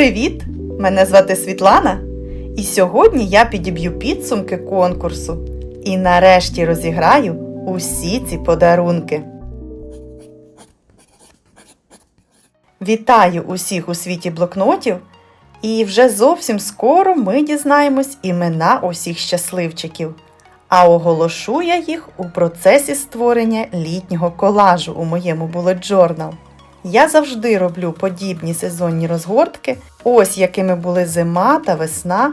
Привіт! Мене звати Світлана, і сьогодні я підіб'ю підсумки конкурсу і нарешті розіграю усі ці подарунки. Вітаю усіх у світі блокнотів! І вже зовсім скоро ми дізнаємось імена усіх щасливчиків. А оголошу я їх у процесі створення літнього колажу у моєму Bullet Journal. Я завжди роблю подібні сезонні розгортки, ось якими були зима та весна.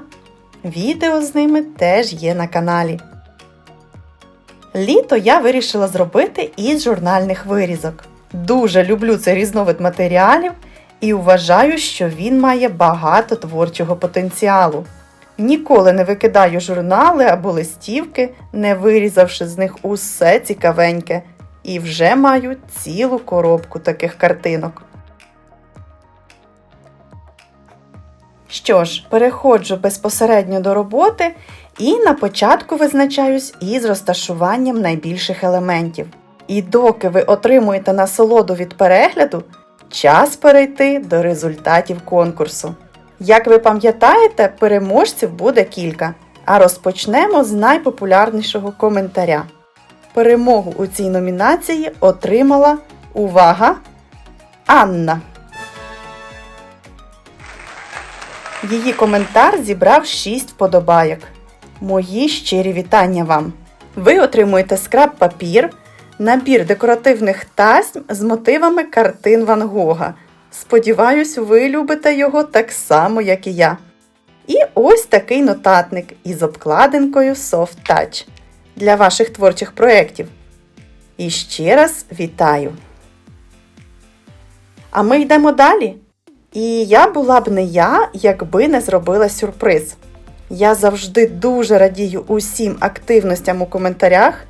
Відео з ними теж є на каналі. Літо я вирішила зробити із журнальних вирізок. Дуже люблю цей різновид матеріалів і вважаю, що він має багато творчого потенціалу. Ніколи не викидаю журнали або листівки, не вирізавши з них усе цікавеньке, і вже маю цілу коробку таких картинок. Що ж, переходжу безпосередньо до роботи і на початку визначаюсь із розташуванням найбільших елементів. І доки ви отримуєте насолоду від перегляду, час перейти до результатів конкурсу. Як ви пам'ятаєте, переможців буде кілька. А розпочнемо з найпопулярнішого коментаря. Перемогу у цій номінації отримала увага! Анна. Її коментар зібрав 6 вподобайок. Мої щирі вітання вам! Ви отримуєте скраб папір, набір декоративних тасьм з мотивами картин Ван Гога. Сподіваюсь, ви любите його так само, як і я. І ось такий нотатник із обкладинкою Soft Touch для ваших творчих проєктів. І ще раз вітаю! А ми йдемо далі. І я була б не я, якби не зробила сюрприз. Я завжди дуже радію усім активностям у коментарях.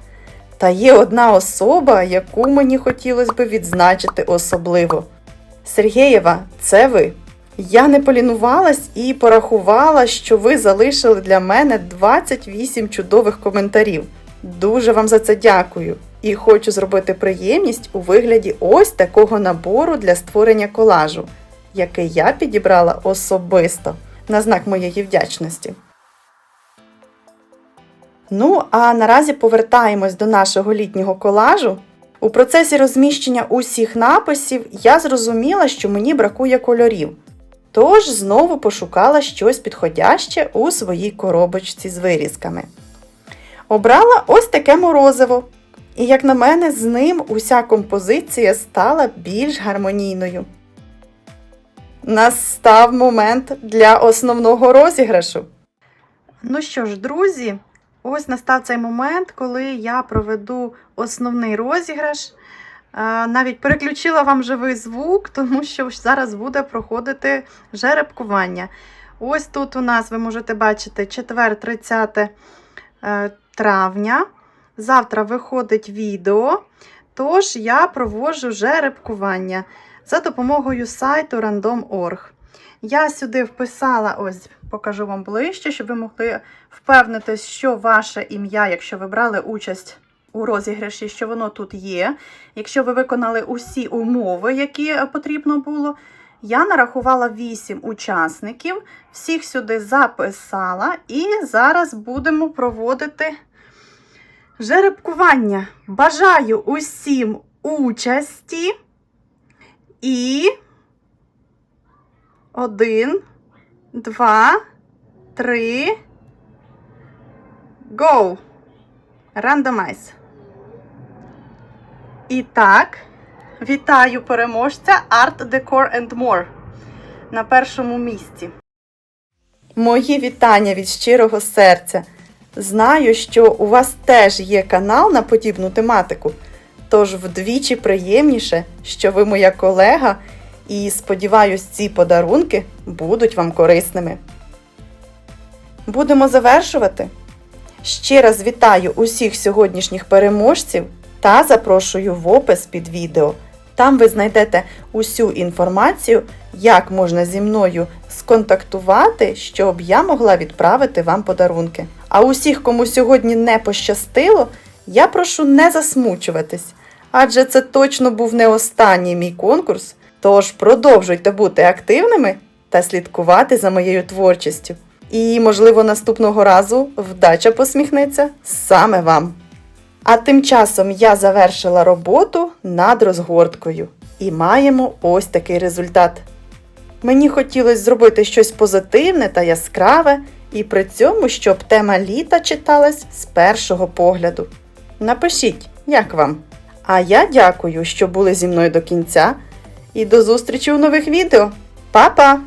Та є одна особа, яку мені хотілося б відзначити особливо. Сергієва, це ви. Я не полінувалась і порахувала, що ви залишили для мене 28 чудових коментарів. Дуже вам за це дякую і хочу зробити приємність у вигляді ось такого набору для створення колажу, який я підібрала особисто на знак моєї вдячності. Ну, а наразі повертаємось до нашого літнього колажу. У процесі розміщення усіх написів я зрозуміла, що мені бракує кольорів. Тож знову пошукала щось підходяще у своїй коробочці з вирізками. Обрала ось таке морозиво. І, як на мене, з ним уся композиція стала більш гармонійною. Настав момент для основного розіграшу. Ну що ж, друзі, ось настав цей момент, коли я проведу основний розіграш. Навіть переключила вам живий звук, тому що зараз буде проходити жеребкування. Ось тут у нас ви можете бачити четвер, 30 е, травня. Завтра виходить відео, тож я проводжу жеребкування за допомогою сайту random.org. Я сюди вписала, ось покажу вам ближче, щоб ви могли впевнитись, що ваше ім'я, якщо ви брали участь у розіграші, що воно тут є. Якщо ви виконали усі умови, які потрібно було. Я нарахувала 8 учасників, всіх сюди записала, і зараз будемо проводити жеребкування. Бажаю усім участі і один, два, три. Go! Randomize. І так, вітаю переможця Art Decor and More на першому місці. Мої вітання від щирого серця. Знаю, що у вас теж є канал на подібну тематику, тож вдвічі приємніше, що ви моя колега, і сподіваюсь, ці подарунки будуть вам корисними. Будемо завершувати. Ще раз вітаю усіх сьогоднішніх переможців та запрошую в опис під відео. Там ви знайдете усю інформацію, як можна зі мною сконтактувати, щоб я могла відправити вам подарунки. А усіх, кому сьогодні не пощастило, я прошу не засмучуватись, адже це точно був не останній мій конкурс. Тож продовжуйте бути активними та слідкувати за моєю творчістю. І, можливо, наступного разу вдача посміхнеться саме вам. А тим часом я завершила роботу над розгорткою і маємо ось такий результат. Мені хотілося зробити щось позитивне та яскраве, і при цьому, щоб тема літа читалась з першого погляду. Напишіть, як вам. А я дякую, що були зі мною до кінця, і до зустрічі у нових відео. Па-па!